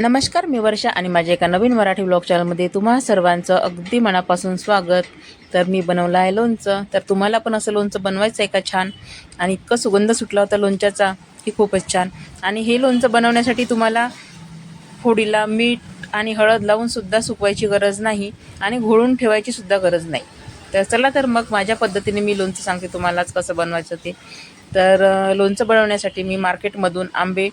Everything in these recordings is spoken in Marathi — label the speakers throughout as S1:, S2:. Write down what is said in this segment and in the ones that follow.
S1: नमस्कार मी वर्षा आणि माझ्या एका नवीन मराठी ब्लॉग चॅनलमध्ये तुम्हा सर्वांचं अगदी मनापासून स्वागत. तर मी बनवलं आहे लोणचं. तर तुम्हाला पण असं लोणचं बनवायचं आहे का छान? आणि इतकं सुगंध सुटला होता लोणच्याचा की खूपच छान. आणि हे लोणचं बनवण्यासाठी तुम्हाला फोडीला मीठ आणि हळद लावूनसुद्धा सुकवायची गरज नाही आणि घोळून ठेवायची सुद्धा गरज नाही. तर चला तर मग माझ्या पद्धतीने मी लोणचं सांगते तुम्हालाच कसं बनवायचं ते. तर लोणचं बनवण्यासाठी मी मार्केटमधून आंबे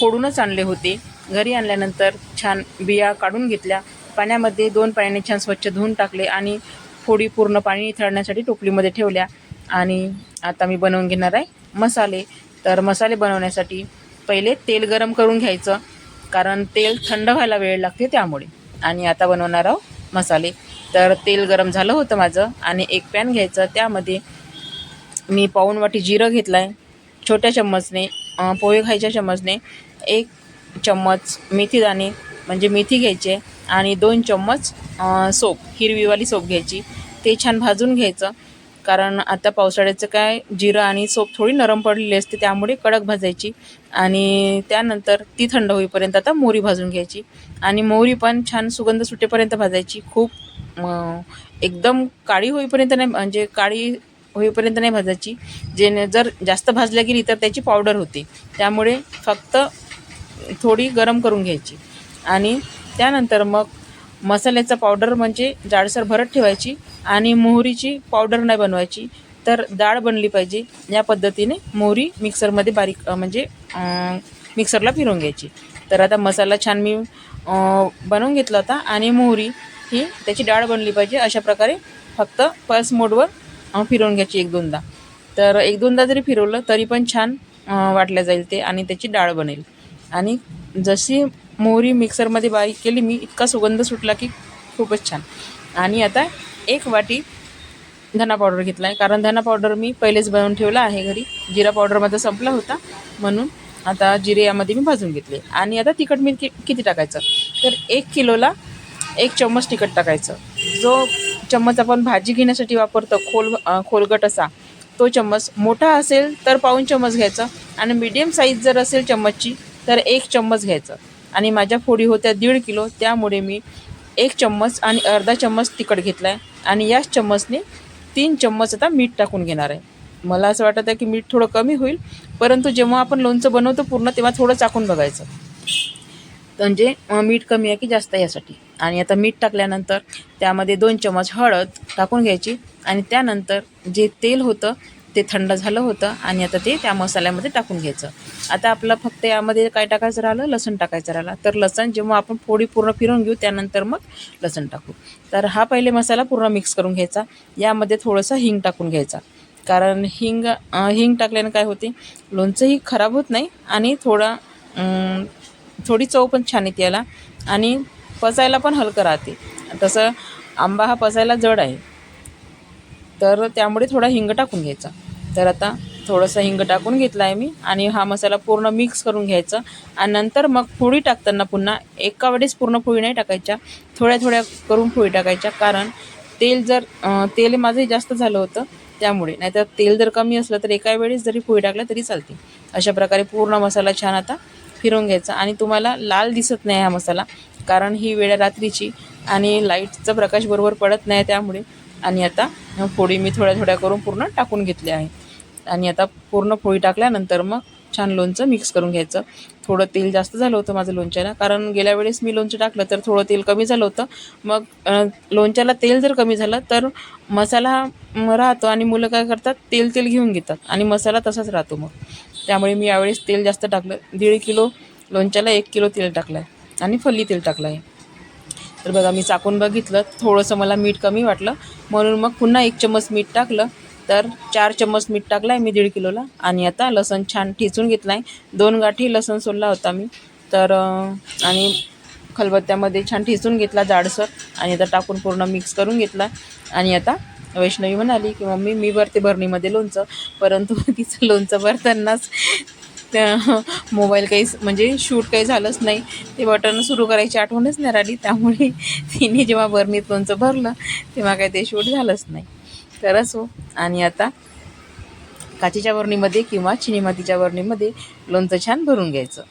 S1: फोडूनच आणले होते. घरी आणल्यानंतर छान बिया काढून घेतल्या. पाण्यामध्ये दोन पाण्याने छान स्वच्छ धुवून टाकले आणि फोडी पूर्ण पाणी निथळण्यासाठी टोपलीमध्ये ठेवल्या. आणि आता मी बनवून घेणार आहे मसाले. तर मसाले बनवण्यासाठी पहिले तेल गरम करून घ्यायचं कारण तेल थंड व्हायला वेळ लागते त्यामुळे. आणि आता बनवणार आहोत मसाले. तर तेल गरम झालं होतं माझं आणि एक पॅन घ्यायचं. त्यामध्ये मी पाऊण वाटी जिरं घेतलं आहे छोट्या चम्मचने पोहे खायच्या चम्मचने एक चम्मच मेथीदाणे म्हणजे मेथी घ्यायचे आणि दोन चम्मच सोप हिरवीवाली सोप घ्यायची. ते छान भाजून घ्यायचं. कारण आता पावसाळ्याचं काय जिरं आणि सोप थोडी नरम पडलेली असते त्यामुळे कडक भाजायची. आणि त्यानंतर ती थंड होईपर्यंत आता मोहरी भाजून घ्यायची. आणि मोहरी पण छान सुगंध सुटेपर्यंत भाजायची. खूप एकदम काळी होईपर्यंत नाही म्हणजे काळी होईपर्यंत नाही भाजायची. जे जर जास्त भाजल्या गेली तर त्याची पावडर होते. त्यामुळे फक्त थोडी गरम करून घ्यायची. आणि त्यानंतर मग मसाल्याचा पावडर म्हणजे जाडसर भरत ठेवायची आणि मोहरीची पावडर नाही बनवायची. तर डाळ बनली पाहिजे. या पद्धतीने मोहरी मिक्सरमध्ये बारीक म्हणजे मिक्सरला फिरवून घ्यायची. तर आता मसाला छान मी बनवून घेतला होता आणि मोहरी ही त्याची डाळ बनली पाहिजे. अशा प्रकारे फक्त पल्स मोडवर फिरवून घ्यायची एक दोनदा. तर एक दोनदा जरी फिरवलं तरी पण छान वाटलं वाटल्या जाईल ते आणि त्याची डाळ बनेल. आणि जशी मोहरी मिक्सरमध्ये बारीक केली मी इतका सुगंध सुटला की खूपच छान. आणि आता एक वाटी धना पावडर घेतला आहे कारण धना पावडर मी पहिलेच बनवून ठेवला आहे घरी. जिरा पावडर माझा संपला होता. म्हणून आता जिरे यामध्ये मी भाजून घेतले. आणि आता तिखट मीठ कि किती टाकायचं? तर एक किलोला एक चम्मच तिखट टाकायचं. जो चम्मच आपण भाजी घेण्यासाठी वापरतो खोल खोलगट असा. तो चम्मच मोठा असेल तर पाऊन चम्मच घ्यायचा आणि मीडियम साईज जर असेल चम्मचची तर एक चम्मच घ्यायचं. आणि माझ्या फोडी होत्या दीड किलो त्यामुळे मी एक चम्मच आणि अर्धा चम्मच तिखट घेतला आहे आणि याच चम्मचने तीन चम्मच आता मीठ टाकून घेणार आहे. मला असं वाटत आहे की मीठ थोडं कमी होईल परंतु जेव्हा आपण लोणचं बनवतो पूर्ण तेव्हा थोडं चाकून बघायचं. म्हणजे मीठ कमी आहे की जास्त यासाठी. आणि आता मीठ टाकल्यानंतर त्यामध्ये दोन चमच हळद टाकून घ्यायची. आणि त्यानंतर जे तेल होतं ते थंड झालं होतं आणि आता ते त्या मसाल्यामध्ये टाकून घ्यायचं. आता आपलं फक्त यामध्ये काय टाकायचं राहिलं? लसण टाकायचं राहिलं. तर लसण जेव्हा आपण फोडी पूर्ण फिरून घेऊ त्यानंतर मग लसण टाकू. तर हा पहिले मसाला पूर्ण मिक्स करून घ्यायचा. यामध्ये थोडंसं हिंग टाकून घ्यायचा. कारण हिंग हिंग टाकल्याने काय होते? लोणचंही खराब होत नाही आणि थोडं थोडी चव पण छान येते याला. आणि पचायला पण हलकं राहते. तसं आंबा हा पचायला जड आहे. तर त्यामुळे थोडा हिंग टाकून घ्यायचा. तर आता थोडंसं हिंग टाकून घेतला आहे मी आणि हा मसाला पूर्ण मिक्स करून घ्यायचा. आणि नंतर मग पोळी टाकताना पुन्हा एका वेळेस पूर्ण पोळी नाही टाकायच्या. थोड्या थोड्या करून पोळी टाकायच्या. कारण तेल जर तेल माझंही जास्त झालं होतं त्यामुळे. नाहीतर तेल जर कमी असलं तर एका वेळेस जरी पोळी टाकलं तरी चालते. अशा प्रकारे पूर्ण मसाला छान आता फिरवून घ्यायचा आणि तुम्हाला लाल दिसत नाही हा मसाला कारण ही वेळ रात्रीची आणि लाईटचा प्रकाश बरोबर पडत नाही त्यामुळे. आणि आता पोळी मी थोड्या थोड्या करून पूर्ण टाकून घेतली आहे. आणि आता पूर्ण पोळी टाकल्यानंतर मग छान लोणचं मिक्स करून घ्यायचं. थोडं तेल जास्त झालं होतं माझं लोणच्याला कारण गेल्या वेळेस मी लोणचं टाकलं तर थोडं तेल कमी झालं होतं. मग लोणच्याला तेल जर कमी झालं तर मसाला हा राहतो आणि मुलं काय करतात? तेल तेल घेऊन घेतात आणि मसाला तसाच राहतो मग. त्यामुळे मी यावेळेस तेल जास्त टाकलं. दीड किलो लोणच्याला एक किलो तेल टाकलं आहे आणि फल्ली तेल टाकलं आहे तर बघा मी चाकून बघितलं. थोडंसं मला मीठ कमी वाटलं. म्हणून मग पुन्हा एक चम्मच मीठ टाकलं. तर चार चम्मच मीठ टाकलं आहे मी दीड किलोला. आणि आता लसण छान ठेचून घेतला आहे दोन गाठी लसण सोडला होता मी. तर आणि खलबत्त्यामध्ये छान ठेचून घेतला जाडसर. आणि आता टाकून पूर्ण मिक्स करून घेतला. आणि आता वैष्णवी म्हणाली की मम्मी मी भरते भरणीमध्ये लोणचं. परंतु तिचं लोणचं भरतानाच त्या मोबाईल काही म्हणजे शूट काही झालंच नाही. ते बटन सुरू करायची आठवणच नाही राहिली. त्यामुळे तिने जेव्हा भरणीत लोणचं भरलं तेव्हा काही ते शूट झालंच नाही. तर असो हो. आणि आता काचेच्या बरणीमध्ये किंवा चिनी मातीच्या बरणीमध्ये लोणचं छान भरून घ्यायचं.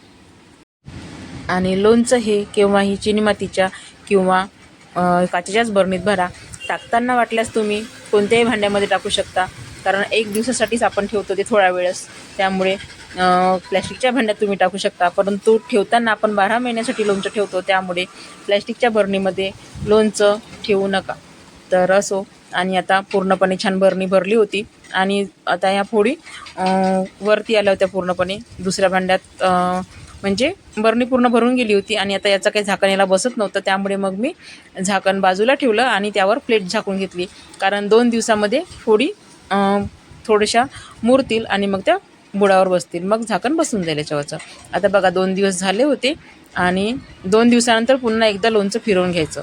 S1: आणि लोणचं हे केव्हाही चिनी मातीच्या किंवा काचेच्याच बरणीत भरा. टाकताना वाटल्यास तुम्ही कोणत्याही भांड्यामध्ये टाकू शकता. कारण एक दिवसासाठीच आपण ठेवतो ते थोड्या वेळेस त्यामुळे प्लॅस्टिकच्या भांड्यात तुम्ही टाकू शकता. परंतु ठेवताना आपण बारा महिन्यासाठी लोणचं ठेवतो. त्यामुळे प्लॅस्टिकच्या बरणीमध्ये लोणचं ठेवू नका. तर असो. आणि आता पूर्णपणे छान बरणी भरली होती. आणि आता ह्या फोडी वरती आल्या होत्या पूर्णपणे. दुसऱ्या भांड्यात म्हणजे बरणी पूर्ण भरून गेली होती आणि आता याचा काही झाकण याला बसत नव्हतं त्यामुळे मग मी झाकण बाजूला ठेवलं आणि त्यावर प्लेट झाकून घेतली. कारण दोन दिवसामध्ये थोडी थोड्याशा मुरतील आणि मग त्या बुडावर बसतील. मग झाकण बसून जाईल याच्यावरचं. आता बघा दोन दिवस झाले होते आणि दोन दिवसानंतर पुन्हा एकदा लोणचं फिरवून घ्यायचं.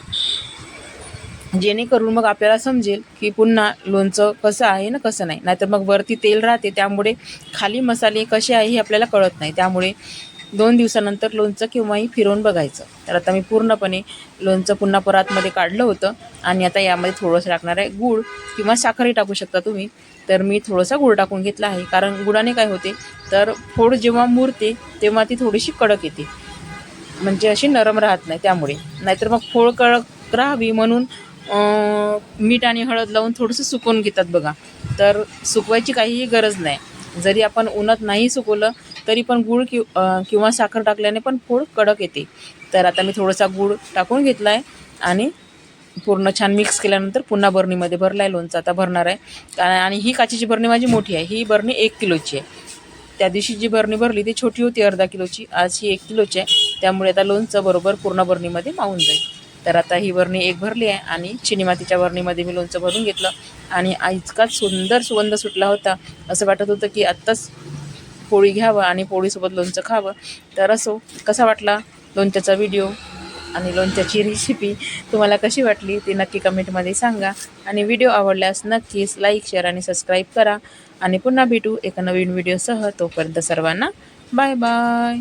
S1: जेणेकरून मग आपल्याला समजेल की पुन्हा लोणचं कसं आहे ना कसं नाही. नाहीतर मग वरती तेल राहते त्यामुळे खाली मसाले कसे आहे हे आपल्याला कळत नाही. त्यामुळे दोन दिवसानंतर लोणचं केव्हाही फिरवून बघायचं. तर आता मी पूर्णपणे लोणचं पुन्हा परातमध्ये काढलं होतं. आणि आता यामध्ये थोडंसं टाकणार आहे गूळ किंवा साखरही टाकू शकता तुम्ही. तर मी थोडासा गूळ टाकून घेतला आहे. कारण गुळाने काय होते? तर फोड जेव्हा मुरते तेव्हा ती थोडीशी कडक येते. म्हणजे अशी नरम राहत नाही त्यामुळे. नाहीतर मग फोड कडक राहावी म्हणून मीठ आणि हळद लावून थोडंसं सुकवून घेतात बघा. तर सुकवायची काहीही गरज नाही. जरी आपण उन्हात नाही सुकवलं तरी पण गूळ कि किंवा साखर टाकल्याने पण फोड कडक येते. तर आता मी थोडासा गूळ टाकून घेतला आहे आणि पूर्ण छान मिक्स केल्यानंतर पुन्हा बरणीमध्ये भरला आहे लोणचं आता भरणार आहे. कारण आणि ही काचेची बरणी माझी मोठी आहे. ही बरणी एक किलोची आहे. त्या दिवशी जी बरणी भरली ती छोटी होती अर्धा किलोची. आज ही एक किलोची आहे. त्यामुळे आता लोणचं बरोबर पूर्ण बरणीमध्ये मावून जाईल. तर आता ही बरणी एक भरली आहे आणि चिनी मातीच्या बरणीमध्ये मी लोणचं भरून घेतलं. आणि इतकाच सुंदर सुगंध सुटला होता. असं वाटत होतं की आत्ताच पोळी घ्यावं आणि पोळीसोबत लोणचं खावं. तर असो कसा वाटला लोणच्याचा व्हिडिओ आणि लोणच्याची रेसिपी तुम्हाला कशी वाटली ती नक्की कमेंटमध्ये सांगा. आणि व्हिडिओ आवडल्यास नक्कीच लाईक शेअर आणि सबस्क्राईब करा. आणि पुन्हा भेटू एका नवीन व्हिडिओसह तोपर्यंत सर्वांना बाय बाय